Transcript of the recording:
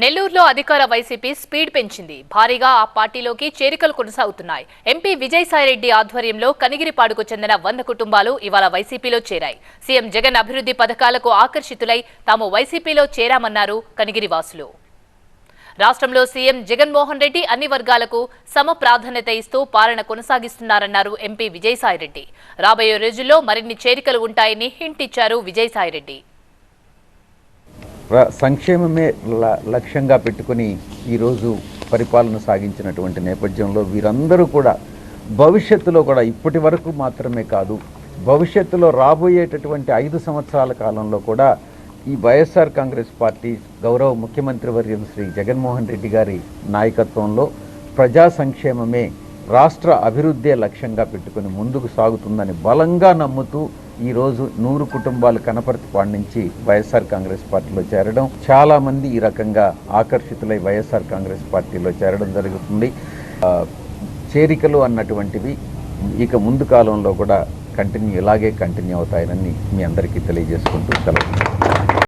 నెల్లూరులో అధికార YCP speed పెంచింది. భారీగా ఆ పార్టీలోకి చేరికలు కొనసాగుతున్నాయి. ఎంపీ విజయసాయిరెడ్డి ఆధ్వర్యంలో కనిగిరిపాడుకు చెందిన వంద కుటుంబాలు ఇవాళ వైసీపీలో చేరాయి. సీఎం జగన్ అభివృద్ధి పథకాలకు ఆకర్షితులై తాము వైసీపీలో చేరామన్నారు కనిగిరి వాసులు రాష్ట్రంలో సీఎం జగన్మోహన్ రెడ్డి అన్ని వర్గాలకు సమ ప్రాధాన్యత ఇస్తూ పాలన కొనసాగిస్తున్నారన్నారు ఎంపీ విజయసాయిరెడ్డి. రాబోయే రోజుల్లో మరిన్ని చేరికలు ఉంటాయని హింటిచ్చారు విజయసాయిరెడ్డి. సంక్షేమమే ల- లక్ష్యంగా పెట్టుకుని ఈరోజు పరిపాలన సాగించినటువంటి నేపథ్యంలో వీరందరూ కూడా భవిష్యత్తులో కూడా ఇప్పటి వరకు మాత్రమే కాదు భవిష్యత్తులో రాబోయేటటువంటి ఐదు సంవత్సరాల కాలంలో కూడా ఈ వైఎస్ఆర్ కాంగ్రెస్ పార్టీ గౌరవ ముఖ్యమంత్రి వర్యం శ్రీ జగన్మోహన్ రెడ్డి గారి నాయకత్వంలో ప్రజా సంక్షేమమే రాష్ట్ర అభివృద్ధే లక్ష్యంగా పెట్టుకుని ముందుకు సాగుతుందని బలంగా నమ్ముతూ ఈరోజు నూరు కుటుంబాలు కనపర్తిపాడు నుంచి వైఎస్ఆర్ కాంగ్రెస్ పార్టీలో చేరడం. చాలామంది ఈ రకంగా ఆకర్షితులై వైఎస్ఆర్ కాంగ్రెస్ పార్టీలో చేరడం జరుగుతుంది. చేరికలు అన్నటువంటివి ఇక ముందు కాలంలో కూడా కంటిన్యూ ఇలాగే కంటిన్యూ అవుతాయని మీ అందరికీ తెలియజేసుకుంటూ సెలవు.